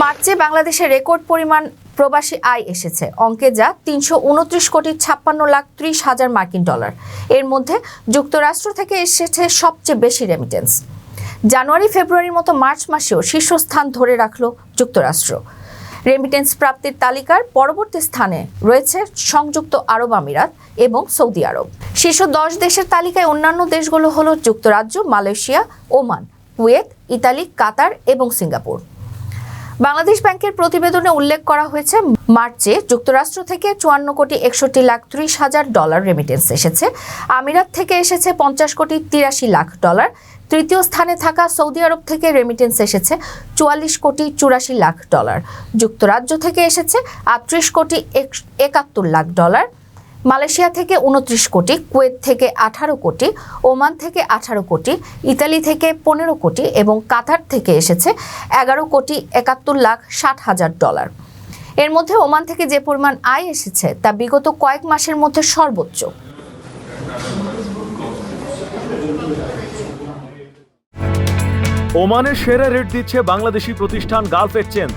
মার্চে বাংলাদেশে রেকর্ড পরিমাণ প্রবাসী আয় এসেছে। অঙ্কে যা তিনশো উনত্রিশ কোটি ছাপ্পান্ন লাখ ত্রিশ হাজার মার্কিন ডলার। এর মধ্যে যুক্তরাষ্ট্র থেকে এসেছে সবচেয়ে বেশি রেমিটেন্স জানুয়ারি, ফেব্রুয়ারির মতো মার্চ মাসেও শীর্ষস্থান ধরে রাখল যুক্তরাষ্ট্র। রেমিটেন্স প্রাপ্তির তালিকার পরবর্তী স্থানে রয়েছে সংযুক্ত আরব আমিরাত এবং সৌদি আরব। শীর্ষ দশ দেশের তালিকায় অন্যান্য দেশগুলো হলো যুক্তরাজ্য, Malaysia, Oman, Kuwait, Italy, Qatar এবং সিঙ্গাপুর। বাংলাদেশ ব্যাংকের প্রতিবেদনে উল্লেখ করা হয়েছে, মার্চে যুক্তরাষ্ট্র থেকে চুয়ান্ন কোটি একষট্টি লাখ ত্রিশ হাজার ডলার রেমিটেন্স এসেছে। আমিরাত থেকে এসেছে পঞ্চাশ কোটি তিরাশি লাখ ডলার। তৃতীয় স্থানে থাকা সৌদি আরব থেকে রেমিটেন্স এসেছে চুয়াল্লিশ কোটি চুরাশি লাখ ডলার। যুক্তরাজ্য থেকে এসেছে আটত্রিশ কোটি এক- একাত্তর লাখ ডলার। মালয়েশিয়া থেকে উনত্রিশ কোটি, কুয়েত থেকে আঠারো কোটি, ওমান থেকে আঠারো কোটি, ইতালি থেকে পনেরো কোটি এবং কাতার থেকে এসেছে এগারো কোটি একাত্তর লাখ ষাট হাজার ডলার। এর মধ্যে ওমান থেকে যে পরিমাণ আয় এসেছে তা বিগত কয়েক মাসের মধ্যে সর্বোচ্চ। ওমানের সেরা রেট দিচ্ছে বাংলাদেশি প্রতিষ্ঠান গালফ এক্সচেঞ্জ।